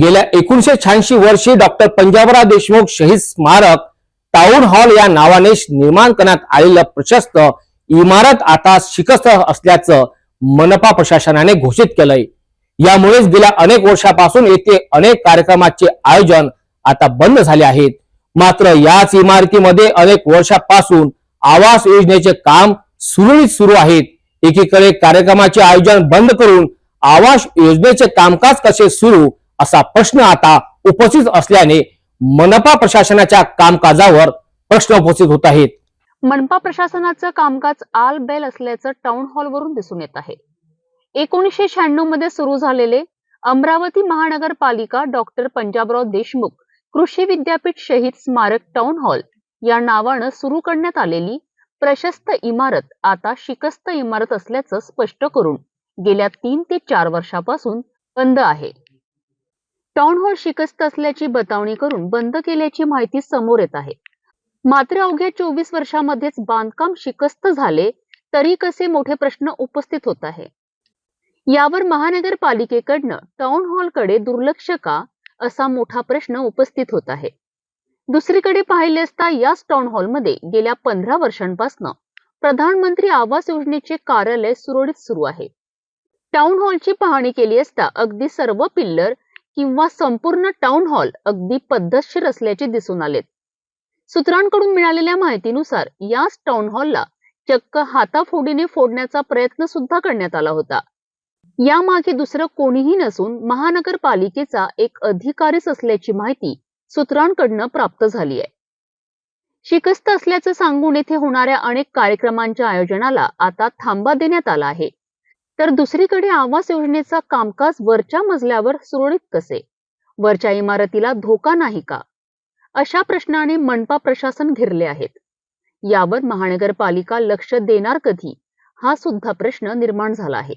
गेल्या एकोणीशे शहाऐंशी वर्षी डॉक्टर पंजाबराव देशमुख शहीद स्मारक टाउन हॉल या नावाने निर्माण करण्यात आलेलं प्रशस्त इमारत आता शिकस्त असल्याचं मनपा प्रशासनाने घोषित केलंय. यामुळेच गेल्या अनेक वर्षापासून येथे अनेक कार्यक्रमाचे आयोजन आता बंद झाले आहेत. मात्र याच इमारतीमध्ये अनेक वर्षापासून आवास योजनेचे काम सुरळीत सुरू आहेत. एकीकडे कार्यक्रमाचे आयोजन बंद करून आवास योजनेचे कामकाज कसे सुरू असा प्रश्न आता उपस्थित असल्याने मनपा प्रशासनाच्या कामकाजावर प्रश्न उपस्थित होत आहेत. मनपा प्रशासनाचं कामकाज आल बेल असल्याचं टाउन हॉलवरून दिसून येत आहे. एकोणीसशे शहाण्णवमध्ये सुरू झालेले अमरावती महानगरपालिका डॉक्टर पंजाबराव देशमुख कृषी विद्यापीठ शहीद स्मारक टाउन हॉल या नावानं सुरू करण्यात आलेली प्रशस्त इमारत आता शिकस्त इमारत असल्याचं स्पष्ट करून गेल्या तीन ते चार वर्षापासून बंद आहे. टाउन हॉल शिकस्त असल्याची बतावणी करून बंद केल्याची माहिती समोर येत आहे. मात्र अवघ्या चोवीस वर्षामध्येच बांधकाम शिकस्त झाले तरी कसे मोठे प्रश्न उपस्थित होत आहे? यावर महानगरपालिकेकडनं टाउन हॉलकडे दुर्लक्ष का असा मोठा प्रश्न उपस्थित होत आहे. दुसरीकडे पाहिले असता याच टाउन हॉलमध्ये गेल्या पंधरा वर्षांपासून प्रधानमंत्री आवास योजनेचे कार्यालय सुरळीत सुरू आहे. टाउन हॉलची पाहणी केली असता अगदी सर्व पिल्लर किंवा संपूर्ण टाउन हॉल अगदी पद्धतशीर असल्याचे दिसून आलेत. सूत्रांकडून मिळालेल्या माहितीनुसार याच टाउन हॉलला चक्क हाताफोडीने फोडण्याचा प्रयत्न सुद्धा करण्यात आला होता. यामागे दुसरं कोणीही नसून महानगरपालिकेचा एक अधिकारीच असल्याची माहिती सूत्रांकडनं प्राप्त झाली आहे शिकस्त असल्याचं सांगून येथे होणाऱ्या अनेक कार्यक्रमांच्या आयोजनाला आता थांबा देण्यात आला आहे. तर दुसरीकडे आवास योजनेचा कामकाज वरच्या मजल्यावर सुरळीत कसे? वरच्या इमारतीला धोका नाही का? अशा प्रश्नाने मनपा प्रशासन घेरले आहेत. यावर महानगरपालिका लक्ष देणार कधी? हा सुद्धा प्रश्न निर्माण झाला आहे.